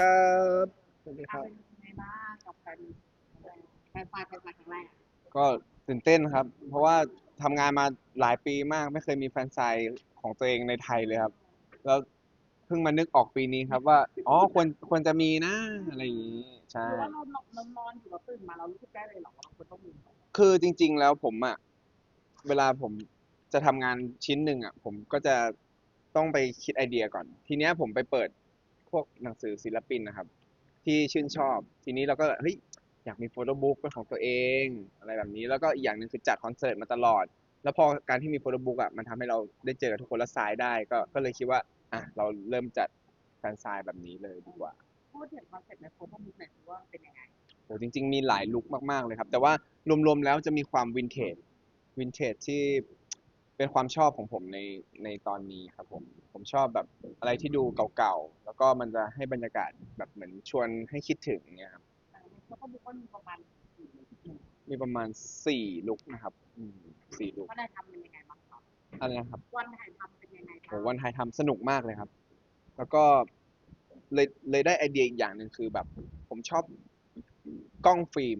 ครับสวัสดีคทำรับเป็นยังไงบ้างกับการแฟนไฟล์แฟนไฟล์ครั้งแรกก็ตื่นเต้นครับ เพราะว่าทำงานมาหลายปีมากไม่เคยมีแฟนไซน์ของตัวเองในไทยเลยครับ แล้วเพิ่งมานึกออกปีนี้ครับว่า อ๋อควรควรจะมีนะอะไรอย่างนี้ใช่ คือว่าเราเรานอนอยู่เราตื่นมาเรารู้สึกได้เลยเหรอว่าเราควรต้องมีคือจริง ๆ แล้วผมอะเวลาผมจะทำงานชิ้นหนึ่งอะผมก็จะต้องไปคิดไอเดียก่อน ทีเนี้ยผมไปเปิด พวกหนังสือศิลปินนะครับ ที่ชื่นชอบ ทีนี้เราก็เฮ้ยอยากมีโฟโต้บุ๊กเป็นของตัวเอง อะไรแบบนี้ แล้วก็อีกอย่างหนึ่งคือจัดคอนเสิร์ตมาตลอด แล้วพอการที่มีโฟโต้บุ๊กอะมันทำให้เราได้เจอทุกคนและสายได้ ก็ก็เลยคิดว่าอะเราเริ่มจัดแฟนไซน์แบบนี้เลยดีกว่าพูดถึงคอนเซ็ปต์ในโฟโต้บุ๊กหน่อยสิว่าเป็นยังไงโหจริง ๆ มีหลายลุคมากๆเลยครับ แต่ว่ารวมๆแล้วจะมีความวินเทจวินเทจที่เป็นความชอบของผมในในตอนนี้ครับผม ผมชอบแบบอะไรที่ดูเก่าๆ แล้วก็มันจะให้บรรยากาศแบบเหมือนชวนให้คิดถึงเนี่ยครับในโฟโต้บุ๊กก็มีประมาณกี่ลุคมีประมาณสี่ลุคนะครับอืมสี่ลุคว่าได้ทำเป็นยังไงบ้างครับอะไรนะครับ วันถ่ายทำเป็นยังไงโหวันไทยทำสนุกมากเลยครับ แล้วก็เลยเลยได้ไอเดียอีกอย่างหนึ่งคือแบบ ผมชอบกล้องฟิล์ม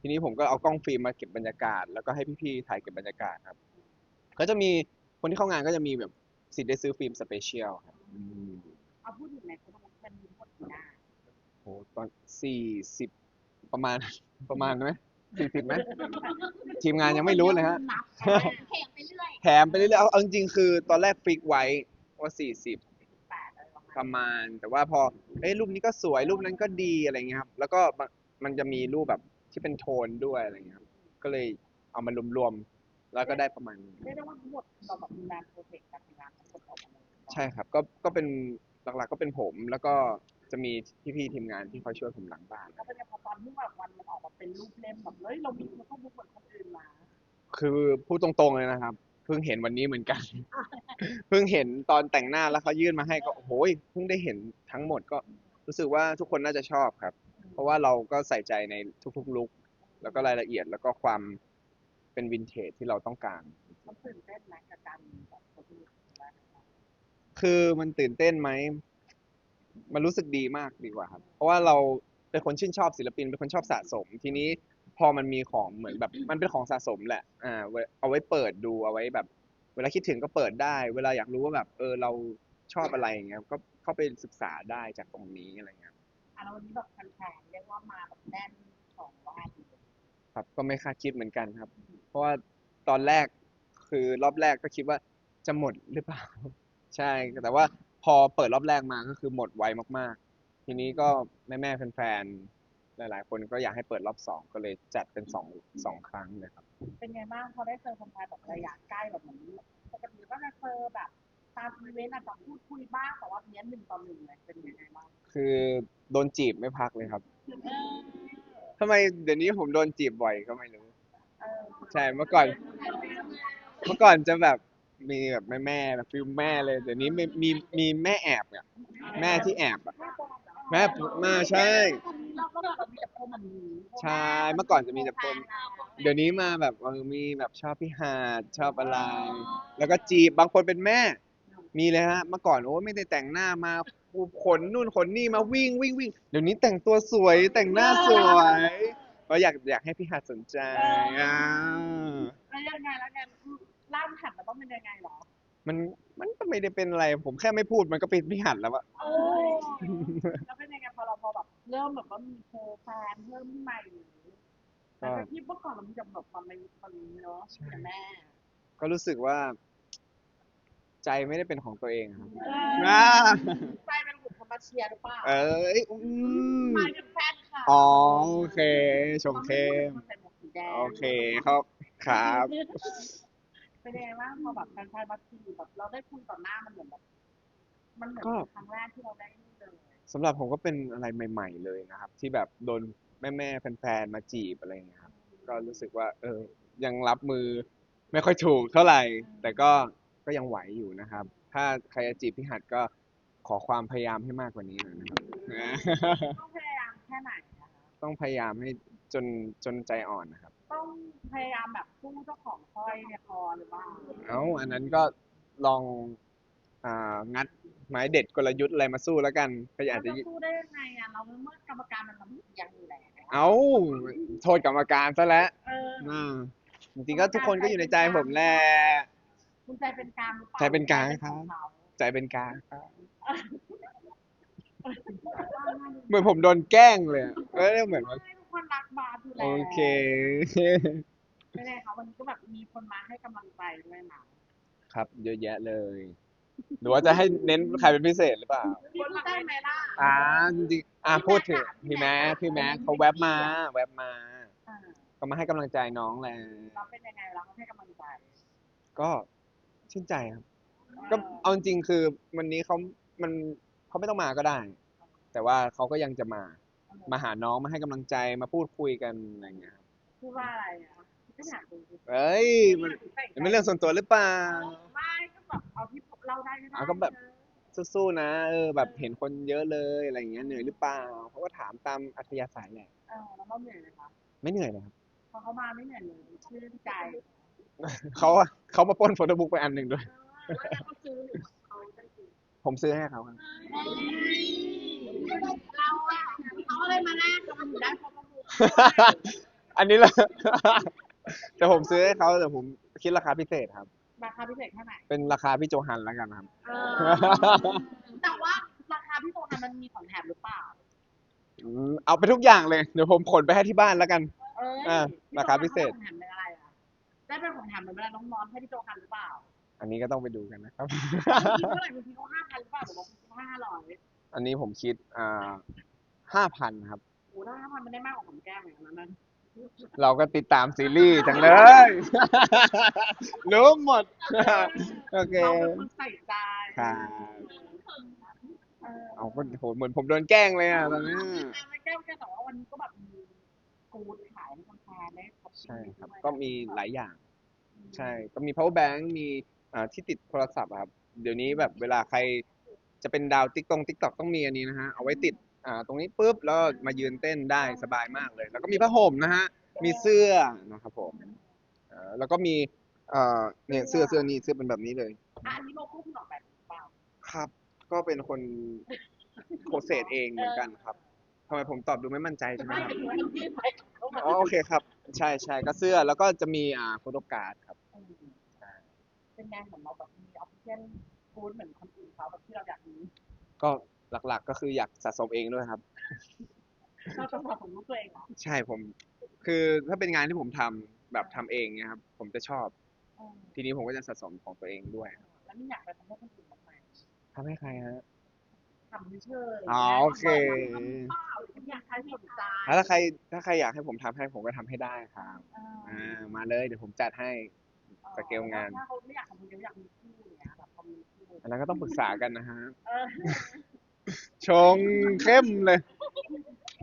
ทีนี้ผมก็เอากล้องฟิล์มมาเก็บบรรยากาศ แล้วก็ให้พี่ๆถ่ายเก็บบรรยากาศครับ ก็จะมีคนที่เข้างานก็จะมีแบบ สิทธิ์ได้ซื้อฟิล์มสเปเชียลครับอืมเอาพูดถึงในโฟโต้บุ๊กเป็นมีทั้งหมดกี่หน้าโหตอนสี่สิบประมาณ ประมาณไหมสี่สิบไหม ทีมงานยังไม่รู้เลยฮะ นับแข่งไปเรื่อยแถมไปเรื่อยๆเอาเอาจริงๆคือตอนแรกฟิกไว้ว่าสี่สิบแปดอะไรประปมาณระมาณ แต่ว่าพอเอ้ยรูปนี้ก็สวยรูปนั้นก็ดีอะไรเงี้ยครับ แล้วก็บางมันจะมีรูปแบบที่เป็นโทนด้วยอะไรเงี้ยครับก็เลยเอามารวมๆแล้วก็ได้ประมาณนี้ เรียกได้ว่าทั้งหมดเราแบบมีงานโปรเจกต์การ ใช่ครับก็ก็เป็นหลักๆก็เป็นผม แล้วก็จะมีพี่ๆทีมงานที่คอยช่วยผมหลังบ้าน แล้วเป็นไงพอตอนที่แบบวันมันออกมาเป็นรูปเล่มแบบเฮ้ยเรามีโฟโต้บุ๊กเหมือนคนอื่นมาคือพูดตรงๆเลยนะครับ เพิ่งเห็นวันนี้เหมือนกัน เพิ่งเห็นตอนแต่งหน้าแล้วเขายื่นมาให้ก็โอ้โหยเพิ่งได้เห็นทั้งหมดก็รู้สึกว่าทุกคนน่าจะชอบครับ เพราะว่าเราก็ใส่ใจในทุกๆลุคแล้วก็รายละเอียดแล้วก็ความเป็นวินเทจที่เราต้องการ มันตื่นเต้นไหมกับการมีแบบโฟโต้บุ๊กบ้าง คือมันตื่นเต้นไหม มันรู้สึกดีมากดีกว่าครับ เพราะว่าเราเป็นคนชื่นชอบศิลปิน เป็นคนชอบสะสม ทีนี้พอมันมีของเหมือนแบบ มันเป็นของสะสมแหละ อ่าไว้เอาไว้เปิดดู เอาไว้แบบ เวลาคิดถึงก็เปิดได้ เวลาอยากรู้ว่าแบบ เออ เราชอบอะไรอย่างเงี้ย ก็เข้าไปศึกษาได้จากตรงนี้อะไรเงี้ยอะแล้ววันนี้แบบแฟนๆเรียกว่ามาแบบแน่นของว่าดีเลยครับ ก็ไม่คาดคิดเหมือนกันครับ เพราะว่าตอนแรกคือรอบแรกก็คิดว่าจะหมดหรือเปล่า ใช่ แต่ว่าพอเปิดรอบแรกมาก็คือหมดไวมากๆ ทีนี้ก็แม่ๆแฟนๆหลายๆ คนก็อยากให้เปิดรอบสองก็เลยจัดเป็นสองสองครั้งเลยครับ เป็นไงบ้างพอได้เจอแฟนๆแบบระยะใกล้แบบเหมือนปกติก็จะเจอแบบตามอีเวนต์อาจจะพูดคุยบ้างแต่ว่าเนี้ยหนึ่งต่อหนึ่งเลยเป็นยังไงบ้างคือโดนจีบไม่พักเลยครับเออทำไมเดี๋ยวนี้ผมโดนจีบบ่อยก็ไม่รู้ เออใช่เมื่อก่อน เมื่อก่อนจะแบบ มีแบบแม่ๆแบบฟิลแม่เลยเดี๋ยวนี้มีมีมีแม่แอบเนี่ยแม่ที่แอบอะแม่มาใช่ เราก็แบบมีแต่พวกมันมีใช่เมื่อก่อนจะมีแต่คน เดี๋ยวนี้มาแบบเออมีแบบชอบพี่หาดชอบอะไร แล้วก็จีบบางคนเป็นแม่ มีเลยฮะเมื่อก่อนโอ้ไม่ได้แต่งหน้ามาขนนู่นขนนี่มาวิ่งวิ่งวิ่งเดี๋ยวนี้แต่งตัวสวยแต่งหน้าสวยก็อยากอยากให้พี่หาดสนใจอ่า แล้วยังไงแล้วไง ร่างหันมันต้องเป็นยังไงหรอมันมันก็ไม่ได้เป็นอะไร ผมแค่ไม่พูดมันก็เป็นพี่หัดแล้วอะโอ้แล้วเป็นยังไงพอเราพอแบบเริ่มแบบว่ามีโคแฟนเพิ่มขึ้นมาอย่างนี้แต่จากที่เมื่อก่อนเรามีแต่แบบความเป็นคนนี้เนาะแต่แม่ ก็รู้สึกว่า ใจไม่ได้เป็นของตัวเองครับเออ่าใจเป็นหุ่นธรรมเชียร์หรือเปล่าเอ้ยอืมหมายถึงแฟนค่ะอ๋อโอเคชมเข้มใส่หมวกสีแดงโอเคครับครับ เป็นยังไงบ้างพอแบบแฟนๆมาทีแบบเราได้คุยต่อหน้ามันเหมือนแบบมันเหมือนก็เป็นครั้งแรกที่เราได้นี่เลยสำหรับผมก็เป็นอะไรใหม่ ๆ เลยนะครับ ที่แบบโดนแม่ๆแฟนๆมาจีบอะไรอย่างเงี้ยครับ ก็รู้สึกว่า เออ ยังรับมือไม่ค่อยถูกเท่าไหร่ แต่ก็ก็ยังไหวอยู่นะครับ ถ้าใครจะจีบพี่หัดก็ขอความพยายามให้มากกว่านี้หน่อยนะครับ ต้องพยายามแค่ไหนนะคะต้องพยายามให้จนจนใจอ่อนนะครับ ต้องพยายามแบบสู้เจ้าของสร้อยในคอหรือว่าเอ้าอันนั้นก็ลองอ่างัดไม้เด็ดกลยุทธ์อะไรมาสู้แล้วกันก็อาเราจจะจะสู้ได้ยังไงอะเราเมื่อกรรมการมันลำเอียงอยู่แล้วเอาโทษกรรมการซะแล้วเอออ่าจริงๆก็ทุกคนก็อยู่ในใจผมแหละ คุณใจเป็นกลางหรือเปล่าใจเป็นกลางครับ ใจเป็นของเขาใจเป็นกลางครับเหมือนผมโดนแกล้งเลยอะก็เหมือนว่าให้ทุก คนรักบาสอยู่แล้วโอเค ไม่ได้ค่ะวันนี้ก็แบบมีคนมาให้กำลังใจด้วยนะครับ เยอะแยะเลย หรือว่าจะให้เน้นใครเป็นพิเศษหรือเปล่าพี่พูดได้ไหมล่ะ อ่าจริงๆอ่าพูดถึงพี่แม็กพี่แม็กเขาแวบมา แวบมา อ่าก็มาให้กำลังใจน้องแหละเราเป็นยังไงเราให้กำลังใจก็ชื่นใจครับ ก็เอาจริงๆคือวันนี้เขามันเขาไม่ต้องมาก็ได้ แต่ว่าเขาก็ยังจะมา มาหาน้องมาให้กำลังใจมาพูดคุยกันอะไรอย่างเงี้ยครับพูดว่าอะไรอะไม่อยากดูเอ้ยมันมันเป็นเรื่องส่วนตัวหรือเปล่า ไม่ก็แบบเอาที่เล่าได้ก็ได้อะก็แบบ สู้ๆนะเออแบบเห็นคนเยอะเลยอะไรอย่างเงี้ยเหนื่อยหรือเปล่าเขาก็ถามตามอัธยาศัยแหละเออแล้วเราเหนื่อยไหมคะไม่เหนื่อยเลยครับ พอเขามาไม่เหนื่อยเลยชื่นใจเขาอะเขามาปล้นโฟโต้บุ๊กไปอันหนึ่งด้วย เออแล้วเขาซื้อหรือเขาได้ซื้อผมซื้อให้เขาครับ เราอะ เขาเลยมาแลกกับมันอยู่ได้เพราะมันถูกอันนี้แหละ แต่ผมซื้อให้เขาแต่ผมคิดราคาพิเศษครับ ราคาพิเศษแค่ไหนเป็นราคาพี่โจฮันแล้วกันครับ เออแต่ว่าราคาพี่โตทันมันมีของแถมหรือเปล่า อืมเอาไปทุกอย่างเลย เดี๋ยวผมขนไปให้ที่บ้านแล้วกัน เอ้ยอ่าราคาพิเศษ ของแถมเป็นอะไรอะได้เป็นของแถมเหมือนเวลาน้องนอนให้พี่โตทันหรือเปล่าอันนี้ก็ต้องไปดูกันนะครับคิดเท่าไหร่บางทีเขาห้าพันหรือเปล่าหรือว่าห้าร้อยอันนี้ผมคิดอ่า ห้าพันครับ โอ้ถ้าห้าพันมันได้มากกว่าของแก้มอย่างนั้นนะเราก็ติดตามซีรีส์จังเลย รู้หมด โอเคเราเป็นคนใส่ใจครับเออเอาก็โหเหมือนผมโดนแกล้งเลยอะตอนนี้ไม่แก้มแค่แต่ว่าวันนี้ก็แบบมีกูดขายให้แฟนๆได้ครบใช่ครับ ก็มีหลายอย่าง ใช่ ก็มี power bank มีอ่าที่ติดโทรศัพท์อะครับ เดี๋ยวนี้แบบเวลาใครจะเป็นดาวติ๊กตงติ๊กตอกต้องมีอันนี้นะฮะ เอาไว้ติด อ่าตรงนี้ปุ๊บแล้วมายืนเต้นได้สบายมากเลย แล้วก็มีผ้าห่มนะฮะมีเสื้อนะครับผมอ่าแล้วก็มีเอ่อเนี่ยเสื้อเสื้อนี่เสื้อเป็นแบบนี้เลย อะอันนี้โลโก้คุณออกแบบหรือเปล่าครับ ก็เป็นคนโปรเซสเองเหมือนกันครับทำไมผมตอบดูไม่มั่นใจใช่ไหมไม่ครับ ถึงว่าที่ไปเขามาอ๋อโอเคครับ ใช่ใช่ก็เสื้อแล้วก็จะมีอ่าโฟโต้การ์ดครับ เป็นงานเหมือนเราแบบมีออฟฟิเชียลกูดเหมือนคนอื่นเขาแบบที่เราอยากมีก็ หลัก ๆ ก็คืออยากสะสมเองด้วยครับเราจะสะสมรูปตัวเองเหรอใช่ผม คือถ้าเป็นงานที่ผมทำแบบทำเองเนี่ยครับ ผมจะชอบ เออทีนี้ผมก็จะสะสมของตัวเองด้วยแล้วไม่อยากไปทำให้คนอื่นบ้างไหมทำให้ใครฮะ ทำเฉยๆอ๋อโอเค ทำเปล่าหรืออยากใครสนใจแล้วถ้าใครถ้าใครอยากให้ผมทำให้ผมก็ทำให้ได้ครับ เอออ่า มาเลยเดี๋ยวผมจัดให้ สเกลงาน ถ้าเขาไม่อยากทำคนเดียวอยากมีคู่อย่างเงี้ยแบบพอมีคู่อันนั้นก็ต้องปรึกษากันนะฮะ เออ ชงเข้มเลย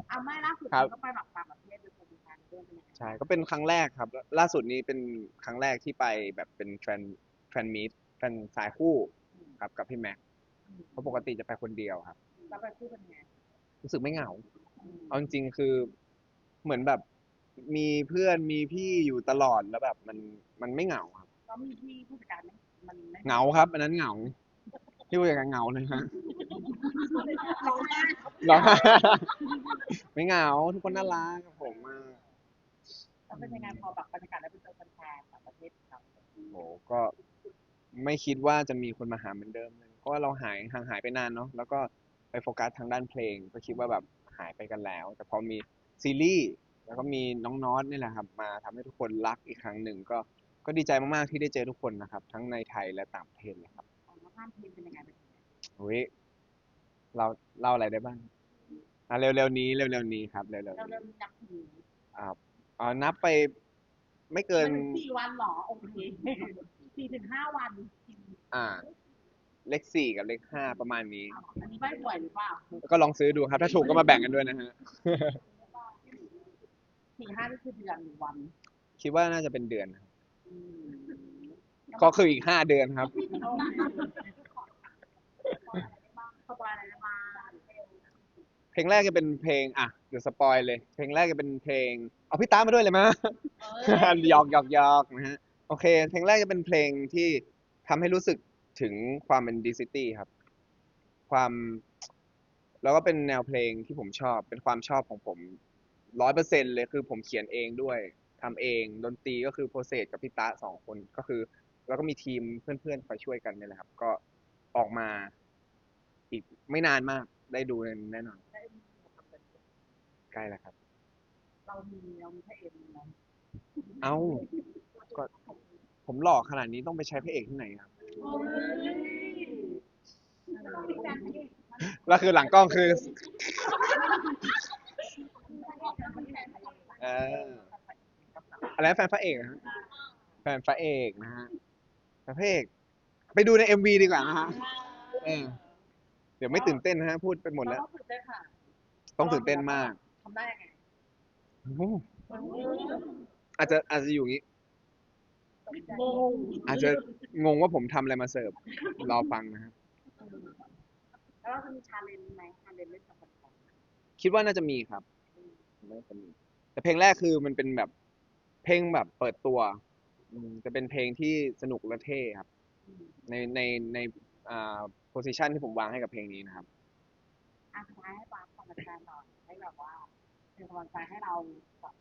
เอาไม่ล่าสุดครับ ก็ไปแบบต่างประเทศไปโปรโมชั่นเรื่องเป็นยังไงใช่ก็เป็นครั้งแรกครับ ล่าสุดนี้เป็นครั้งแรกที่ไปแบบเป็นแทรนแทรนมีดแทรนสายคู่ครับกับพี่แม็กเพราะปกติจะไปคนเดียวครับแล้วไปคู่เป็นไงรู้สึกไม่เหงา อืมเอาจริงๆคือเหมือนแบบมีเพื่อนมีพี่อยู่ตลอดแล้วแบบมันมันไม่เหงาครับ แล้วมีที่ผู้จัดการไหมมันไม่เหงาครับ อันนั้นเหงา ที่ว่าอย่างนั้นเหงาเลยฮะร้องไห้เหรอไม่เหงาทุกคนน่ารักกับผมมากแล้วเป็นยังไงพอแบบบรรยากาศได้ไปเจอแฟนๆต่างประเทศครับโหก็ไม่คิดว่าจะมีคนมาหาเหมือนเดิมเลยเพราะว่าเราหายห่างหายไปนานเนาะแล้วก็ไปโฟกัสทางด้านเพลง ก็คิดว่าแบบหายไปกันแล้ว แต่พอมีซีรีส์แล้วก็มีน้องนอตนี่แหละครับ มาทำให้ทุกคนรักอีกครั้งหนึ่งก็ก็ดีใจมากๆที่ได้เจอทุกคนนะครับ ทั้งในไทยและต่างประเทศเลยครับของน้องห้ามเพลงเป็นยังไง เป็นยังไงเฮ้ยเราเล่าอะไรได้บ้างอะเร็วๆนี้เร็วๆนี้ครับเร็วๆเรานี้เริ่มนับถืออ่าอ่านับไปไม่เกินไม่ถึงสี่วันเหรอ โอเคสี่ถึงห้าวันอ่า เลขสี่กับเลขห้าประมาณนี้ อันนี้ใบป่วยหรือเปล่าก็ลองซื้อดูครับ ถ้าถูกก็มาแบ่งกันด้วยนะฮะ สี่ห้านี่คือเดือนหรือวันคิดว่าน่าจะเป็นเดือนครับอืมก็คืออีกห้าเดือนครับ สบายอะไรได้บ้าง เพลงแรกจะเป็นเพลงอะเดี๋ยวสปอยเลย เพลงแรกจะเป็นเพลง เอาพี่ตามมาด้วยเลยมะเอ้ย หยอกหยอกหยอกนะฮะ โอเค เพลงแรกจะเป็นเพลงที่ทำให้รู้สึกถึงความเป็นดีซิตี้ครับ ความแล้วก็เป็นแนวเพลงที่ผมชอบ เป็นความชอบของผมร้อยเปอร์เซ็นเลยคือผมเขียนเองด้วยทำเอง ดนตรีก็คือโปรเซสกับพี่ตะสองคนก็คือ แล้วก็มีทีมเพื่อนๆคอยช่วยกันเนี่ยแหละครับ ก็ออกมาอีกไม่นานมากได้ดูแน่นอนได้มีทำเป็น ใกล้แล้วครับ เรามีเรามีพระเอกนะเอ้า ก็ ผมหล่อขนาดนี้ต้องไปใช้พระเอกที่ไหนครับ โอ้ยแล้วคือหลังกล้องคือ เอออะไรนะแฟนพระเอกนะฮะแฟนพระเอกนะฮะแฟนพระเอก ไปดูในเอ็มวีดีกว่านะฮะเออเดี๋ยวไม่ตื่นเต้นนะฮะพูดไปหมดแล้ว เราต้องตื่นเต้นค่ะ ต้องตื่นเต้นมากทำได้ยังไงโอ้โหอาจจะอาจจะอยู่อย่างนี้งงอาจจะงงว่าผมทำอะไรมาเสิร์ฟรอฟังนะครับ แล้วเราจะมีชาเลนจ์ไหมชาเลนจ์เล่นกับคนของ คิดว่าน่าจะมีครับน่าจะมี แต่เพลงแรกคือมันเป็นแบบเพลงแบบเปิดตัวอืมจะเป็นเพลงที่สนุกและเท่ครับ ในในในอ่าโพสิชันที่ผมวางให้กับเพลงนี้นะครับอะสุดท้ายให้ปาร์คฟังอาจารย์หน่อยให้แบบว่า เป็นกำลังใจให้เรากับ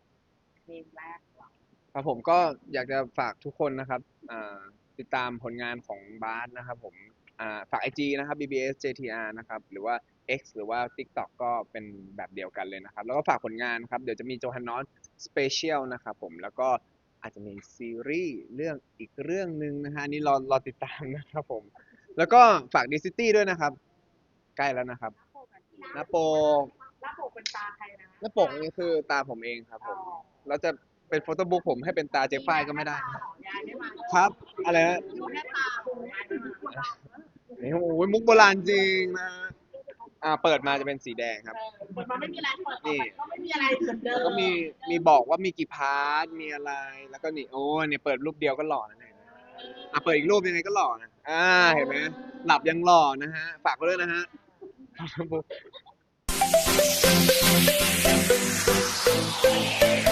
เพลงแรกของเราครับผมก็อยากจะฝากทุกคนนะครับอ่าติดตามผลงานของบาสนะครับผมอ่าฝาก IG นะครับ BBS JTR นะครับหรือว่า X หรือว่า TikTok ก็เป็นแบบเดียวกันเลยนะครับ แล้วก็ฝากผลงานครับเดี๋ยวจะมีโจฮันนอสสเปเชียลนะครับผมแล้วก็อาจจะมีซีรีส์เรื่องอีกเรื่องหนึ่งนะฮะอันนี่รอรอติดตามนะครับผม แล้วก็ฝากดิซิตี้ด้วยนะครับ ใกล้แล้วนะครับ หน้าปกหน้าปกเป็นตาใครนะ หน้าปกนี่คือตาผมเองครับผมแล้วจะเป็นโฟโต้บุ๊กผมให้เป็นตาเจฟฝ้ายก็ไม่ได้ยายไม่มาครับ อะไรนะอยู่แค่ตาผมยายไม่มานี่โอ้ยมุกโบราณจริงนะฮะอ่าเปิดมาจะเป็นสีแดงครับเปิดมาไม่มีอะไรเปิดออกไปก็ไม่มีอะไรเหมือนเดิแล้วมก็มีมีบอกว่ามีกี่พาร์ทมีอะไรแล้วก็นี่โอ้เนี่ยเปิดรูปเดียวก็หล่อนะเนี่ยอะเปิดอีกรูปยังไงก็หล่อนะอ่าเห็นไหมหลับยังหล่อนะฮะ ฝากไว้ด้วยนะฮะ Música